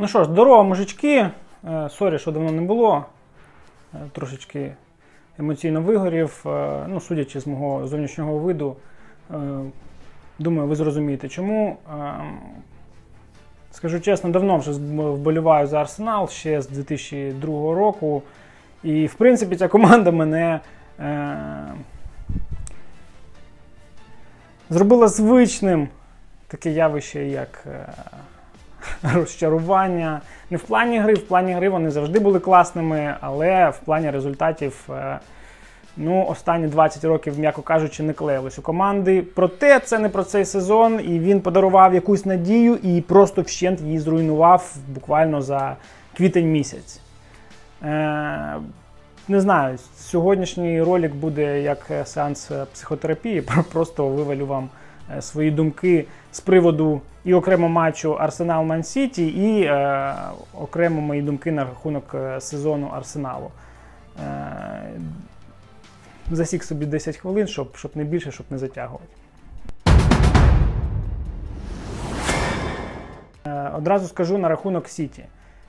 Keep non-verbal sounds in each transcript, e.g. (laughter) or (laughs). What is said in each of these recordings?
Ну що ж, здорово, мужички. Е, Сорі, що давно не було. Е, Трошечки емоційно вигорів. Е, Ну, судячи з мого зовнішнього виду, думаю, ви зрозумієте чому. Скажу чесно, давно вже вболіваю за Арсенал ще з 2002 року. І, в принципі, ця команда мене зробила звичним таке явище, як е, (laughs) розчарування. Не в плані гри, в плані гри вони завжди були класними, але в плані результатів. е, Ну, останні 20 років, м'яко кажучи, не клеїлись у команди. Проте це не про цей сезон, і він подарував якусь надію і просто вщент її зруйнував буквально за квітень місяць. Е, не знаю, сьогоднішній ролик буде як е, сеанс психотерапії. Про- (laughs) Просто вивалю вам свої думки з приводу і окремо матчу Арсенал Ман Сіті, і е, окремо мої думки на рахунок е, сезону Арсеналу. Е, засік собі 10 хвилин, щоб, щоб не більше, щоб не затягувати. Е, Одразу скажу на рахунок Сіті.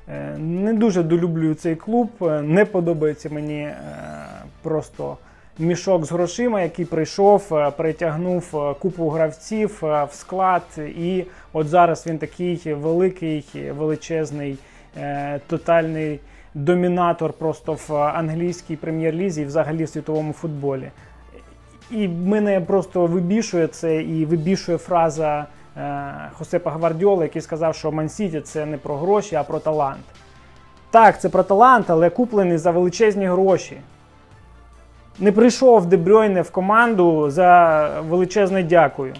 Е, Не дуже долюблюю цей клуб, е, не подобається мені е, просто мішок з грошима, який прийшов, е, притягнув е, купу гравців е, в склад, і от зараз він такий великий, величезний, тотальний домінатор просто в англійській прем'єр-лізі і взагалі в світовому футболі. І мене просто вибішує це і вибішує фраза Хосепа Гвардіола, який сказав, що Мансіті це не про гроші, а про талант. Так, це про талант, але куплений за величезні гроші. Не прийшов Дебройне в команду за величезне дякую.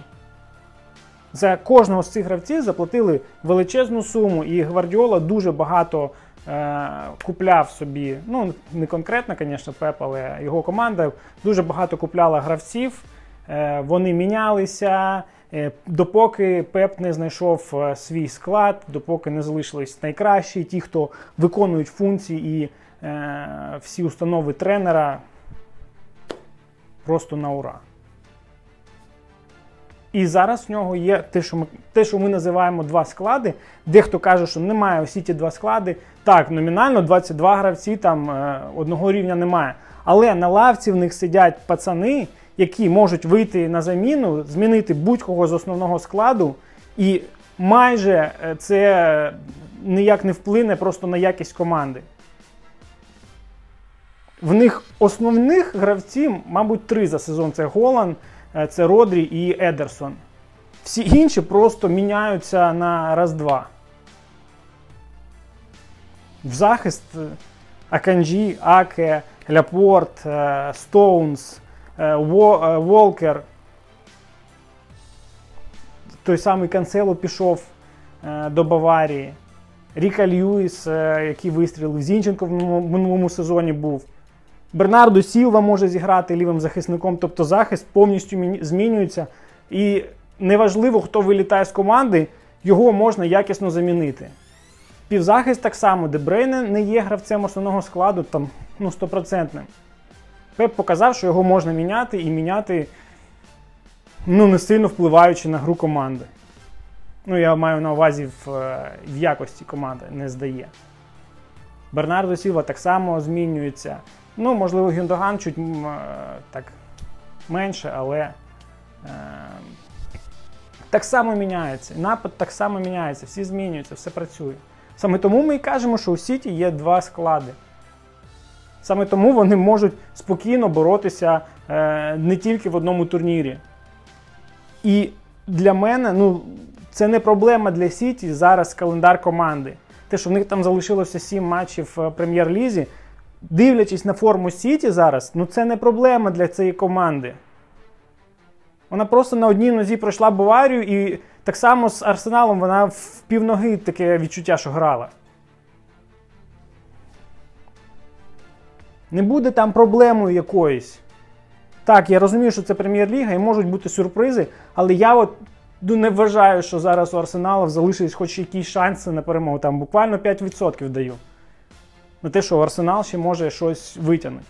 За кожного з цих гравців заплатили величезну суму, і Гвардіола дуже багато е, купляв собі. Ну, не конкретно, звісно, Пеп, але його команда дуже багато купляла гравців. Е, вони мінялися. е, Допоки Пеп не знайшов е, свій склад, допоки не залишились найкращі, ті, хто виконують функції і е, всі установи тренера, просто на ура. І зараз в нього є те, що ми, те, що ми називаємо два склади. Дехто каже, що немає у Сіті два склади. Так, номінально 22 гравці там е, одного рівня немає. Але на лавці в них сидять пацани, які можуть вийти на заміну, змінити будь-кого з основного складу, і майже е, це ніяк не вплине просто на якість команди. В них основних гравців, мабуть, три за сезон: це Голан, е, це Родрі і Едерсон. Всі інші просто міняються на раз-два. В захист е, Аканджі, Аке, Ляпорт, е, Стоунс, Во- Волкер. Той самий Канцело пішов до Баварії. Ріка Льюіс, який вистрілив, Зінченко в минулому сезоні був. Бернардо Сілва може зіграти лівим захисником, тобто захист повністю змінюється. І неважливо, хто вилітає з команди, його можна якісно замінити. Півзахист так само, Дебрейне не є гравцем основного складу, там, ну, стопроцентним. Пеп показав, що його можна міняти і міняти, ну, не сильно впливаючи на гру команди. Ну, я маю на увазі в, е, в якості команди, не здає. Бернардо Сілва так само змінюється. Ну, можливо, Гюндоган чуть е, так менше, але е, так само міняється. Напад так само міняється, всі змінюються, все працює. Саме тому ми і кажемо, що у Сіті є два склади. Саме тому вони можуть спокійно боротися е, не тільки в одному турнірі. І для мене, ну, це не проблема для Сіті зараз календар команди. Те, що в них там залишилося 7 матчів в прем'єр-лізі, дивлячись на форму Сіті зараз, ну це не проблема для цієї команди. Вона просто на одній нозі пройшла Баварію, і так само з Арсеналом вона в півноги таке відчуття, що грала. Не буде там проблемою якоїсь. Так, я розумію, що це прем'єр-ліга і можуть бути сюрпризи, але я от ну, не вважаю, що зараз у Арсеналу залишились хоч якісь шанси на перемогу. Там буквально 5% даю. На те, що Арсенал ще може щось витягнути.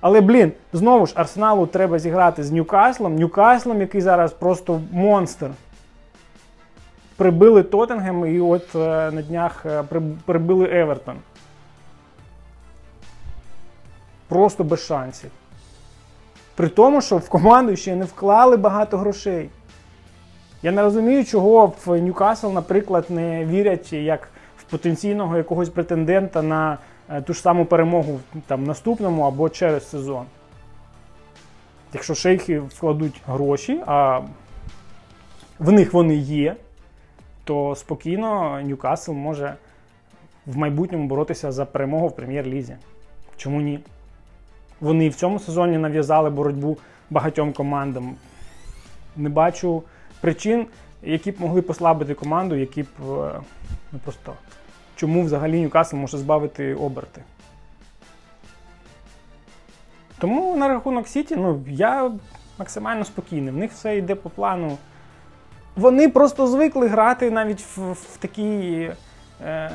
Але, блін, знову ж Арсеналу треба зіграти з Ньюкаслом. Ньюкаслом, який зараз просто монстр. прибили Тоттенгем і от е, на днях е, прибили Евертон. Просто без шансів. При тому, що в команду ще не вклали багато грошей. Я не розумію, чого в Ньюкасл, наприклад, не вірять як в потенційного якогось претендента на ту ж саму перемогу там, наступному або через сезон. Якщо шейхи вкладуть гроші, а в них вони є, то спокійно Ньюкасл може в майбутньому боротися за перемогу в прем'єр-лізі. Чому ні? Вони в цьому сезоні нав'язали боротьбу багатьом командам. Не бачу причин, які б могли послабити команду, які б е, ну просто чому взагалі Ньюкасл може збавити оберти. Тому на рахунок Сіті, ну я максимально спокійний. В них все йде по плану. Вони просто звикли грати навіть в, в такій е,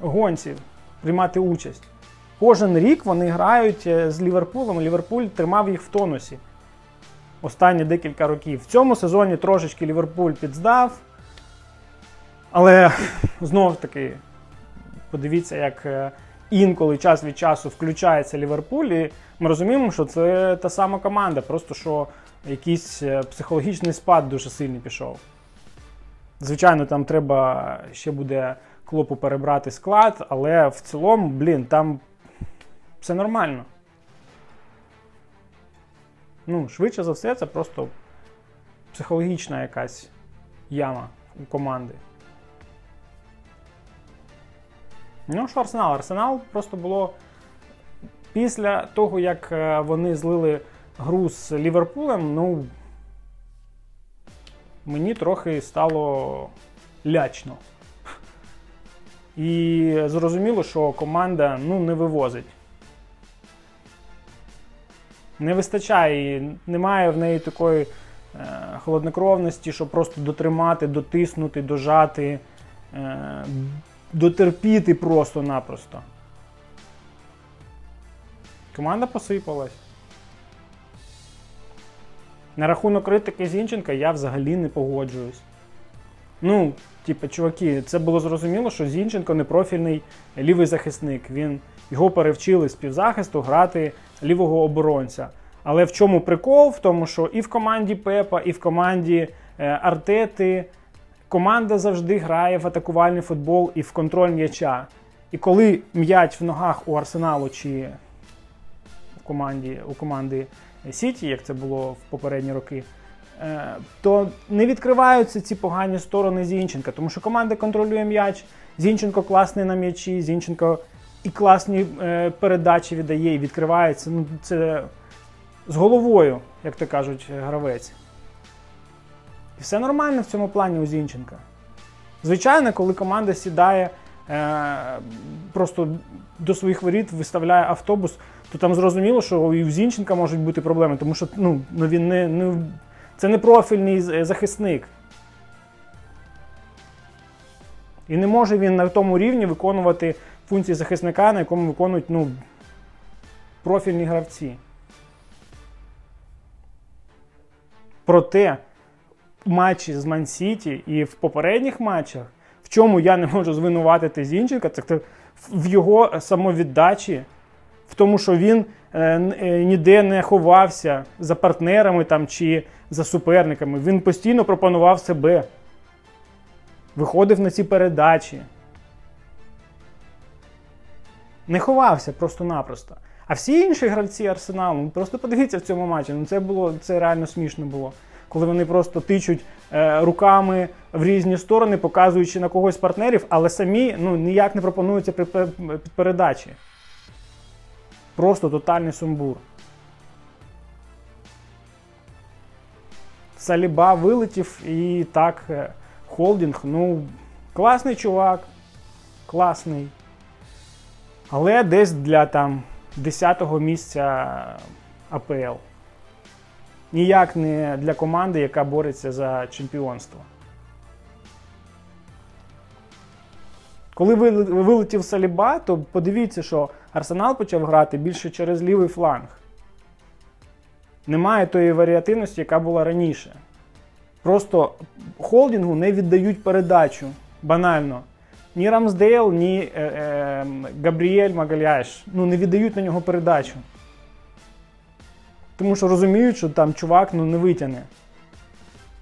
гонці, приймати участь. Кожен рік вони грають е, з Ліверпулем. Ліверпуль тримав їх в тонусі останні декілька років. В цьому сезоні трошечки Ліверпуль підздав. Але знову ж таки, подивіться, як е, інколи час від часу включається Ліверпуль, і ми розуміємо, що це та сама команда, просто що якийсь е, психологічний спад дуже сильний пішов. Звичайно, там треба ще буде клопу перебрати склад, але в цілому, блін, там все нормально. Ну, швидше за все, це просто психологічна якась яма у команди. Ну, що Арсенал? Арсенал просто було після того, як е, вони злили гру з Ліверпулем, ну. Мені трохи стало лячно. І зрозуміло, що команда ну, не вивозить. Не вистачає, немає в неї такої е, холоднокровності, щоб просто дотримати, дотиснути, дожати, е, дотерпіти просто-напросто. Команда посипалась. На рахунок критики Зінченка я взагалі не погоджуюсь. Ну, типу, чуваки, це було зрозуміло, що Зінченко не профільний лівий захисник. Він його перевчили з півзахисту грати лівого оборонця. Але в чому прикол? В тому, що і в команді Пепа, і в команді е, Артети команда завжди грає в атакувальний футбол і в контроль м'яча. І коли м'яч в ногах у Арсеналу чи в команді, у команди Сіті, як це було в попередні роки, е, то не відкриваються ці погані сторони Зінченка, тому що команда контролює м'яч. Зінченко класний на м'ячі, Зінченко і класні е, передачі віддає, і відкривається. Ну, це з головою, як то кажуть, гравець. І все нормально в цьому плані у Зінченка. Звичайно, коли команда сідає е, просто до своїх воріт, виставляє автобус, то там зрозуміло, що і у Зінченка можуть бути проблеми, тому що ну, ну він не, не, це не профільний захисник. І не може він на тому рівні виконувати функції захисника, на якому виконують ну, профільні гравці. Проте матчі з Ман-Сіті і в попередніх матчах, в чому я не можу звинуватити Зінченка, це в його самовіддачі, в тому, що він е, е, ніде не ховався за партнерами там, чи за суперниками. Він постійно пропонував себе, виходив на ці передачі. Не ховався просто-напросто. А всі інші гравці Арсеналу, ну просто подивіться в цьому матчі. Ну це було це реально смішно було. Коли вони просто тичуть е, руками в різні сторони, показуючи на когось партнерів, але самі ну, ніяк не пропонуються при передачі. Просто тотальний сумбур. Саліба вилетів і так, е, холдинг, ну, класний чувак, класний. Але десь для там 10-го місця АПЛ. Ніяк не для команди, яка бореться за чемпіонство. Коли ви- вилетів Саліба, то подивіться, що Арсенал почав грати більше через лівий фланг. Немає тої варіативності, яка була раніше. Просто холдингу не віддають передачу. Банально. Ні Рамсдейл, ні е, е, Габріель Магальяш ну, не віддають на нього передачу. Тому що розуміють, що там чувак ну, не витягне.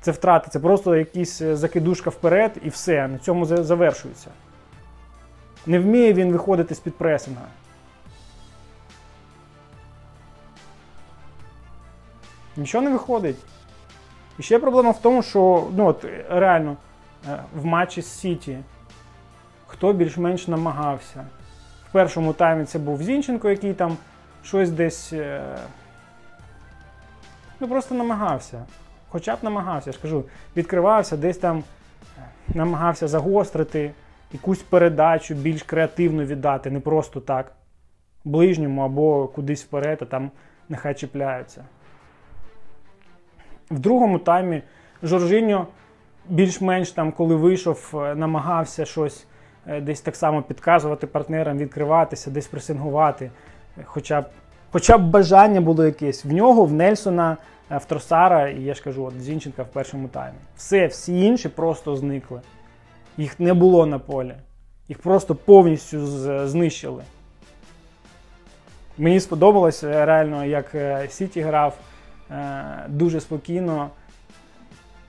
Це втрати, це просто якийсь е, закидушка вперед і все. На цьому завершується. Не вміє він виходити з-під пресинга. Нічого не виходить. І ще проблема в тому, що ну, от, е, реально е, в матчі з Сіті хто більш-менш намагався. В першому таймі це був Зінченко, який там щось десь. Ну, просто намагався. Хоча б намагався, я ж кажу, відкривався, десь там е, намагався загострити, якусь передачу більш креативно віддати, не просто так. Ближньому або кудись вперед, а там нехай чіпляються. В другому таймі Жоржиньо більш-менш там, коли вийшов, е, намагався щось е, десь так само підказувати партнерам, відкриватися, десь пресингувати. Хоча б, хоча б бажання було якесь. В нього, в Нельсона, е, в Тросара, і я ж кажу, от Зінченка в першому таймі. Все, всі інші просто зникли. Їх не було на полі. Їх просто повністю знищили. Мені сподобалось е, реально, як е, Сіті грав дуже спокійно.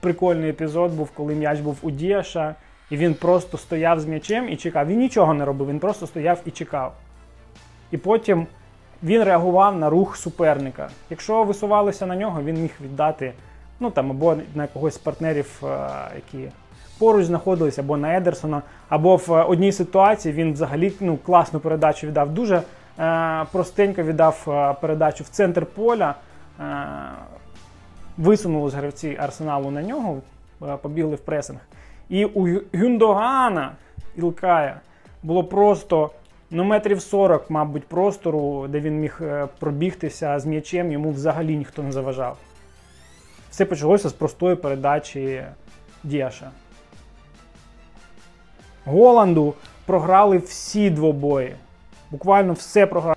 Прикольний епізод був, коли м'яч був у Діаша, і він просто стояв з м'ячем і чекав. Він нічого не робив, він просто стояв і чекав. І потім він реагував на рух суперника. Якщо висувалися на нього, він міг віддати ну, там, або на когось з партнерів, е, які поруч знаходились, або на Едерсона, або в одній ситуації він взагалі ну, класну передачу віддав. Дуже е, простенько віддав е, передачу в центр поля. Е, висунулись гравці арсеналу на нього, е, побігли в пресинг. І у Гюндогана Ілкая було просто ну, метрів 40, мабуть, простору, де він міг е, пробігтися з м'ячем, йому взагалі ніхто не заважав. Все почалося з простої передачі Діаша. Голланду програли всі двобої. Буквально все програли.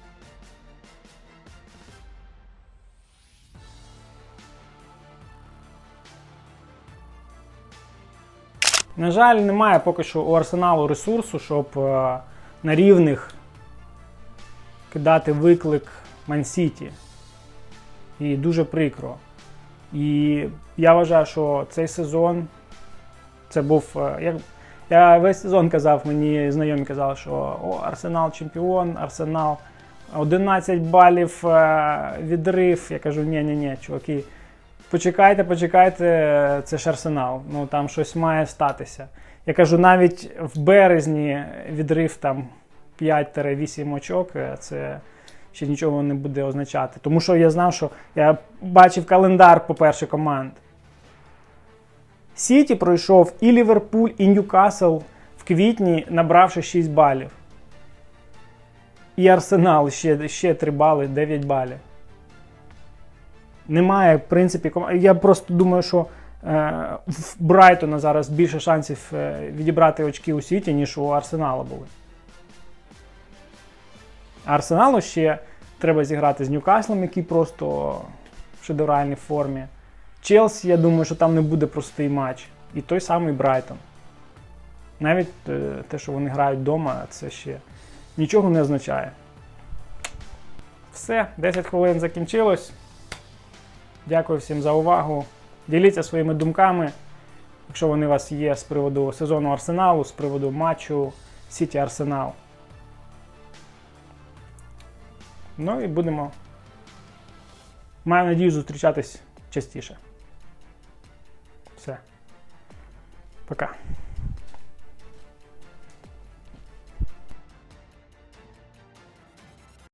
На жаль, немає поки що у Арсеналу ресурсу, щоб е, на рівних кидати виклик Ман-Сіті. І дуже прикро. І я вважаю, що цей сезон це був. е, Як, я весь сезон казав, мені знайомі казали, що о, Арсенал чемпіон, Арсенал 11 балів е, відрив. Я кажу, ні, ні, ні, чуваки. Почекайте, почекайте, це ж арсенал. Ну там щось має статися. Я кажу, навіть в березні відрив там 5-8 очок, е, це ще нічого не буде означати. Тому що я знав, що я бачив календар, по-перше, команд. Сіті пройшов і Ліверпуль, і Ньюкасл в квітні, набравши 6 балів. І Арсенал ще, ще 3 бали, 9 балів. Немає, в принципі, ком- я просто думаю, що в Брайтона зараз більше шансів е, відібрати очки у Сіті, ніж у Арсенала були. Арсеналу ще треба зіграти з Ньюкаслом, який просто в шедевральній формі. Челсі, я думаю, що там не буде простий матч. І той самий Брайтон. Навіть е, те, що вони грають вдома, це ще нічого не означає. Все, 10 хвилин закінчилось. Дякую всім за увагу. Діліться своїми думками, якщо вони у вас є з приводу сезону Арсеналу, з приводу матчу Сіті Арсенал. Ну і будемо. Маю надію зустрічатись частіше. Все. Пока.